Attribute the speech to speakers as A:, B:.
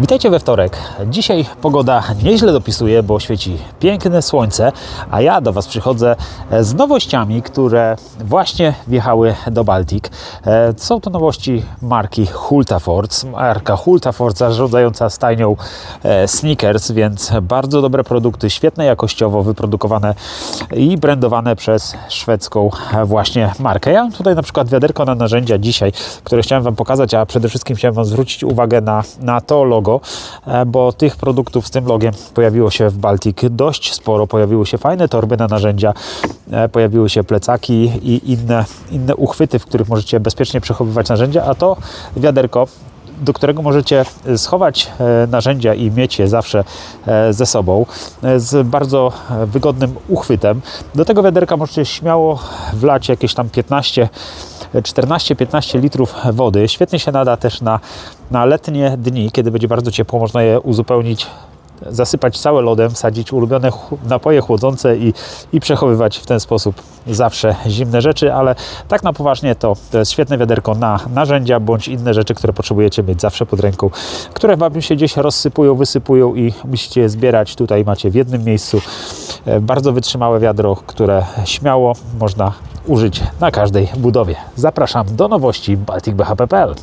A: Witajcie we wtorek. Dzisiaj pogoda nieźle dopisuje, bo świeci piękne słońce, a ja do Was przychodzę z nowościami, które właśnie wjechały do Baltic. E, Są to nowości marki Hultafort, marka Hultafort zarządzająca stajnią e, sneakers, więc bardzo dobre produkty, świetne jakościowo wyprodukowane i brandowane przez szwedzką właśnie markę. Ja mam tutaj na przykład wiaderko na narzędzia dzisiaj, które chciałem Wam pokazać, a przede wszystkim chciałem Wam zwrócić uwagę na, na to logo, e, bo tych produktów z tym logiem pojawiło się w Baltic dość sporo. Pojawiły się fajne torby na narzędzia, e, pojawiły się plecaki i inne, inne uchwyty, w których możecie bezpiecznie przechowywać narzędzia, a to wiaderko do którego możecie schować e, narzędzia i mieć je zawsze ze sobą z bardzo wygodnym uchwytem. Do tego wiaderka możecie śmiało wlać jakieś tam 15 14-15 litrów wody. Świetnie się nada też na, na letnie dni, kiedy będzie bardzo ciepło. Można je uzupełnić zasypać całe lodem, wsadzić ulubione napoje chłodzące i, i przechowywać w ten sposób zawsze zimne rzeczy, ale tak na poważnie to, to jest świetne wiaderko na narzędzia bądź inne rzeczy, które potrzebujecie mieć zawsze pod ręką, które Wam się gdzieś rozsypują, wysypują i musicie je zbierać. Tutaj macie w jednym miejscu bardzo wytrzymałe wiadro, które śmiało można użyć na każdej budowie. Zapraszam do nowości balticbhp.pl